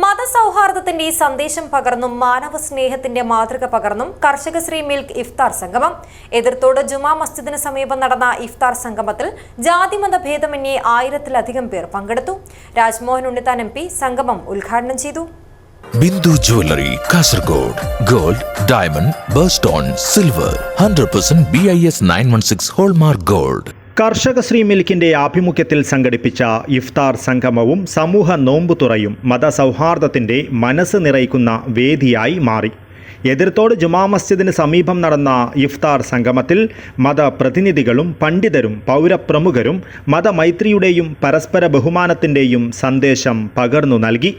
മതസൗഹാർദ്ദത്തിന്റെ സന്ദേശം പകർന്നും മാനവ സ്നേഹത്തിന്റെ മാതൃക പകർന്നും കർഷകശ്രീ മിൽക്ക് ഇഫ്താർ സംഗമം. എതിർത്തോട് ജുമാ മസ്ജിദിന് സമീപം നടന്ന ഇഫ്താർ സംഗമത്തിൽ ജാതിമത ഭേദമന്യേ ആയിരത്തിലധികം പേർ പങ്കെടുത്തു. രാജ്മോഹൻ ഉണ്ണിത്താൻ എം സംഗമം ഉദ്ഘാടനം ചെയ്തു. Bindu jewellery Kasaragod gold diamond birthstone silver hundred percent B I S nine one six hallmark gold. Karshakashree മിൽക്കിന്റെ ആഭിമുഖ്യത്തിൽ സംഘടിപ്പിച്ച ഇഫ്താർ സംഗമവും സമൂഹ നോമ്പുതുറയും മതസൗഹാർദ്ദത്തിന്റെ മനസ്സ് നിറയ്ക്കുന്ന വേദിയായി മാറി. എതിർത്തോട് ജുമാ മസ്ജിദിന് സമീപം നടന്ന ഇഫ്താർ സംഗമത്തിൽ മതപ്രതിനിധികളും പണ്ഡിതരും പൗരപ്രമുഖരും മതമൈത്രിയുടെയും പരസ്പര ബഹുമാനത്തിന്റെയും സന്ദേശം പകർന്നു നൽകി.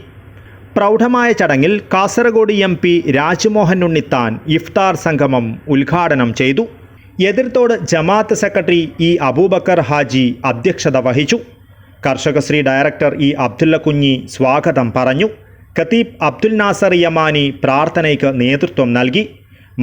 പ്രൗഢമായ ചടങ്ങിൽ കാസർഗോഡ് എം പി രാജ്മോഹൻ ഉണ്ണിത്താൻ ഇഫ്താർ സംഗമം ഉദ്ഘാടനം ചെയ്തു. എതിർത്തോട് ജമാഅത്ത് സെക്രട്ടറി ഇ അബൂബക്കർ ഹാജി അധ്യക്ഷത വഹിച്ചു. കർഷകശ്രീ ഡയറക്ടർ ഇ അബ്ദുല്ല കുഞ്ഞി സ്വാഗതം പറഞ്ഞു. ഖത്തീബ് അബ്ദുൽ നാസർ യമാനി പ്രാർത്ഥനയ്ക്ക് നേതൃത്വം നൽകി.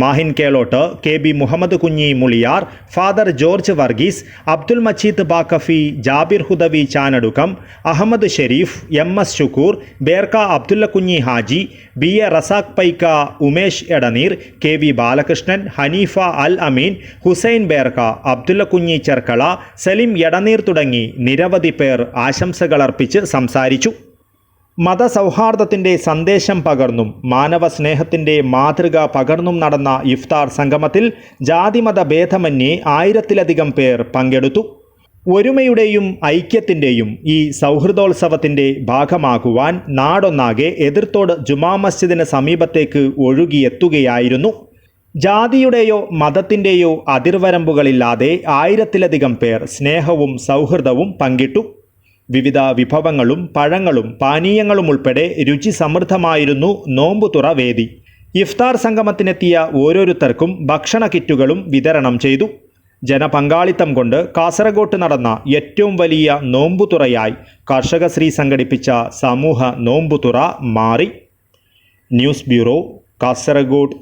Mahin Kelot K B Muhammad Kunhi Muliyar father George Varghese Abdul Majeed Bakkafi Jabir Hudawi Chanadukkam Ahmed Sherif M S Shukoor Berka Abdulla Kunhi Haji B A Razak Paika Umesh Edneer K V Balakrishnan Haneefa Al Ameen Hussain Berka Abdulla Kunhi Cherkala Salim Edneer തുടങ്ങി നിരവധി പേർ ആശംസകളർപ്പിച്ച് സംസാരിച്ചു. മതസൗഹാർദ്ദത്തിന്റെ സന്ദേശം പകർന്നും മാനവ സ്നേഹത്തിന്റെ മാതൃക പകർന്നും നടന്ന ഇഫ്താർ സംഗമത്തിൽ ജാതിമത ഭേദമന്യേ ആയിരത്തിലധികം പേർ പങ്കെടുത്തു. ഒരുമയുടെയും ഐക്യത്തിന്റെയും ഈ സൗഹൃദോത്സവത്തിന്റെ ഭാഗമാകുവാൻ നാടൊന്നാകെ എതിർത്തോട് ജുമാ മസ്ജിദിന് സമീപത്തേക്ക് ഒഴുകിയെത്തുകയായിരുന്നു. ജാതിയുടെയോ മതത്തിന്റെയോ അതിർവരമ്പുകളില്ലാതെ ആയിരത്തിലധികം പേർ സ്നേഹവും സൗഹൃദവും പങ്കിട്ടു. വിവിധ വിഭവങ്ങളും പഴങ്ങളും പാനീയങ്ങളും ഉൾപ്പെടെ രുചി സമൃദ്ധമായിരുന്നു നോമ്പുതുറ വേദി. ഇഫ്താർ സംഗമത്തിനെത്തിയ ഓരോരുത്തർക്കും ഭക്ഷണ കിറ്റുകളും വിതരണം ചെയ്തു. ജനപങ്കാളിത്തം കൊണ്ട് കാസർഗോട്ട് നടന്ന ഏറ്റവും വലിയ നോമ്പുതുറയായി കർഷകശ്രീ സംഘടിപ്പിച്ച സമൂഹ നോമ്പുതുറ മാറി. News bureau Kasaragod.